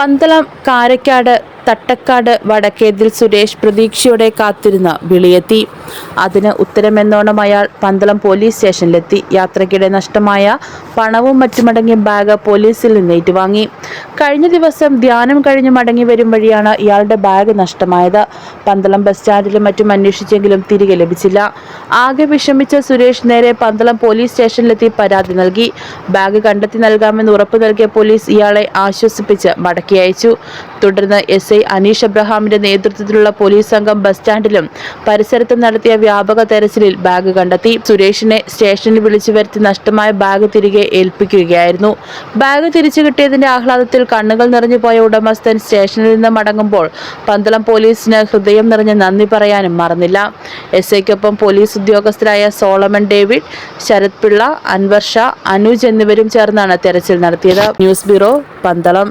പന്തളം കാരക്കാട് തട്ടക്കാട് വടക്കേതിൽ സുരേഷ് പ്രതീക്ഷയോടെ കാത്തിരുന്ന വിളിയെത്തി. അതിന് ഉത്തരമെന്നോണം അയാൾ പന്തളം പോലീസ് സ്റ്റേഷനിലെത്തി. യാത്രയ്ക്കിടെ നഷ്ടമായ പണവും മറ്റുമടങ്ങിയ ബാഗ് പോലീസിൽ നിന്ന് ഏറ്റുവാങ്ങി. കഴിഞ്ഞ ദിവസം ധ്യാനം കഴിഞ്ഞ് മടങ്ങി വരും വഴിയാണ് ഇയാളുടെ ബാഗ് നഷ്ടമായത്. പന്തളം ബസ് സ്റ്റാൻഡിലും മറ്റും അന്വേഷിച്ചെങ്കിലും തിരികെ ലഭിച്ചില്ല. ആകെ വിഷമിച്ച സുരേഷ് നേരെ പന്തളം പോലീസ് സ്റ്റേഷനിലെത്തി പരാതി നൽകി. ബാഗ് കണ്ടെത്തി നൽകാമെന്ന് ഉറപ്പു നൽകിയ പോലീസ് ഇയാളെ ആശ്വസിപ്പിച്ച് മടക്കി അയച്ചു. തുടർന്ന് എസ് ഐ അനീഷ് അബ്രഹാമിന്റെ നേതൃത്വത്തിലുള്ള പോലീസ് സംഘം ബസ് സ്റ്റാൻഡിലും പരിസരത്തും നടത്തിയ വ്യാപക തെരച്ചിലിൽ ബാഗ് കണ്ടെത്തി. സുരേഷിനെ സ്റ്റേഷനിൽ വിളിച്ചു വരുത്തി നഷ്ടമായ ബാഗ് തിരികെ ഏൽപ്പിക്കുകയായിരുന്നു. ബാഗ് തിരിച്ചു കിട്ടിയതിന്റെ ആഹ്ലാദത്തിൽ കണ്ണുകൾ നിറഞ്ഞുപോയ ഉടമസ്ഥൻ സ്റ്റേഷനിൽ നിന്ന് മടങ്ങുമ്പോൾ പന്തളം പോലീസിന് ഹൃദയം നിറഞ്ഞ നന്ദി പറയാനും മറന്നില്ല. എസ് ഐക്കൊപ്പം പോലീസ് ഉദ്യോഗസ്ഥരായ സോളമൻ ഡേവിഡ് ശരത് പിള്ള അൻവർഷ അനുജ് എന്നിവരും ചേർന്നാണ് തെരച്ചിൽ നടത്തിയത്. News bureau Pandalam.